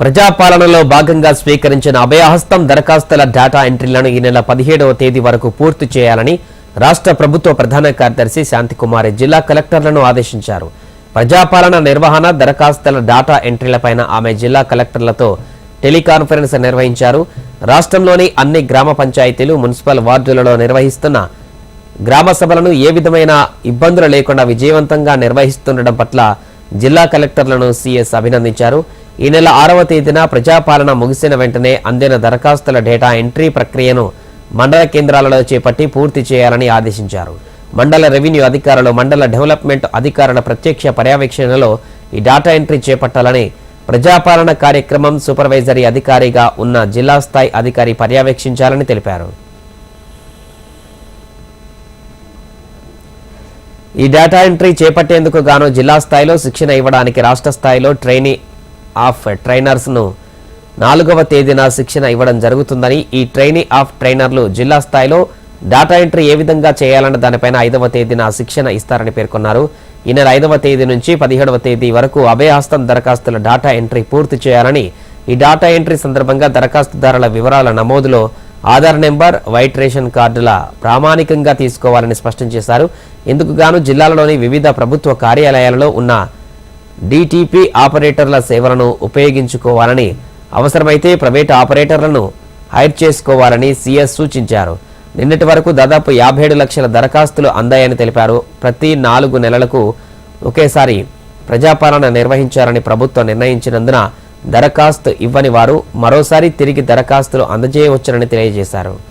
ప్రజాపాలనలో భాగంగా స్వీకరించిన అభయహస్తం దరఖాస్తుల డేటా ఎంట్రీలను ఈ నెల పదిహేడవ తేదీ వరకు పూర్తి చేయాలని రాష్ట్ర ప్రభుత్వ ప్రధాన కార్యదర్శి శాంతికుమారి జిల్లా కలెక్టర్లను ఆదేశించారు. ప్రజాపాలన నిర్వహణ దరఖాస్తుల డేటా ఎంట్రీలపైన ఆమె జిల్లా కలెక్టర్లతో టెలికాన్ఫరెన్స్ నిర్వహించారు. రాష్ట్రంలోని అన్ని గ్రామ పంచాయతీలు మున్సిపల్ వార్డులలో నిర్వహిస్తున్న గ్రామ సభలను ఏ విధమైన ఇబ్బందులు లేకుండా విజయవంతంగా నిర్వహిస్తుండడం పట్ల జిల్లా కలెక్టర్లను సీఎస్ అభినందించారు. ఈ నెల ఆరవ తేదీన ప్రజాపాలన ముగిసిన వెంటనే అందిన దరఖాస్తుల డేటా ఎంట్రీ ప్రక్రియను మండల కేంద్రాలలో చేపట్టి పూర్తి చేయాలని ఆదేశించారు. మండల రెవెన్యూ అధికారులు మండల డెవలప్మెంట్ అధికారుల ప్రత్యక్ష పర్యవేక్షణలో ఈ డేటా ఎంట్రీ చేపట్టాలని ప్రజాపాలన కార్యక్రమం సూపర్వైజరీ అధికారిగా ఉన్న జిల్లా స్థాయి అధికారి పర్యవేక్షించాలని తెలిపారు. ఈ డేటా ఎంట్రీ చేపట్టేందుకు గాను జిల్లా స్థాయిలో శిక్షణ ఇవ్వడానికి రాష్ట్ర స్థాయిలో ట్రైనీ ఆఫ్ ట్రైనర్స్ను నాలుగవ తేదీన శిక్షణ ఇవ్వడం జరుగుతుందని ఈ ట్రైనీ ఆఫ్ ట్రైనర్లు జిల్లా స్థాయిలో డేటా ఎంట్రీ ఏ విధంగా చేయాలన్న దానిపైన ఐదవ తేదీన శిక్షణ ఇస్తారని పేర్కొన్నారు. ఈ నెల ఐదవ తేదీ నుంచి పదిహేడవ తేదీ వరకు అభయహస్తం దరఖాస్తుల డేటా ఎంట్రీ పూర్తి చేయాలని ఈ డేటా ఎంట్రీ సందర్భంగా దరఖాస్తుదారుల వివరాల నమోదులో ఆధార్ నెంబర్ వైట్ రేషన్ కార్డుల ప్రామాణికంగా తీసుకోవాలని స్పష్టం చేశారు. ఇందుకు గాను జిల్లాలోని వివిధ ప్రభుత్వ కార్యాలయాలలో ఉన్న డిటిపి ఆపరేటర్ల సేవలను ఉపయోగించుకోవాలని అవసరమైతే ప్రైవేటు ఆపరేటర్లను హైర్ చేసుకోవాలని సీఎస్ సూచించారు. నిన్నటి వరకు దాదాపు యాభై ఏడు లక్షల దరఖాస్తులు అందాయని తెలిపారు. ప్రతి నాలుగు నెలలకు ఒకేసారి ప్రజాపాలన నిర్వహించాలని ప్రభుత్వం నిర్ణయించినందున దరఖాస్తు ఇవ్వని వారు మరోసారి తిరిగి దరఖాస్తులు అందజేయవచ్చునని తెలియజేశారు.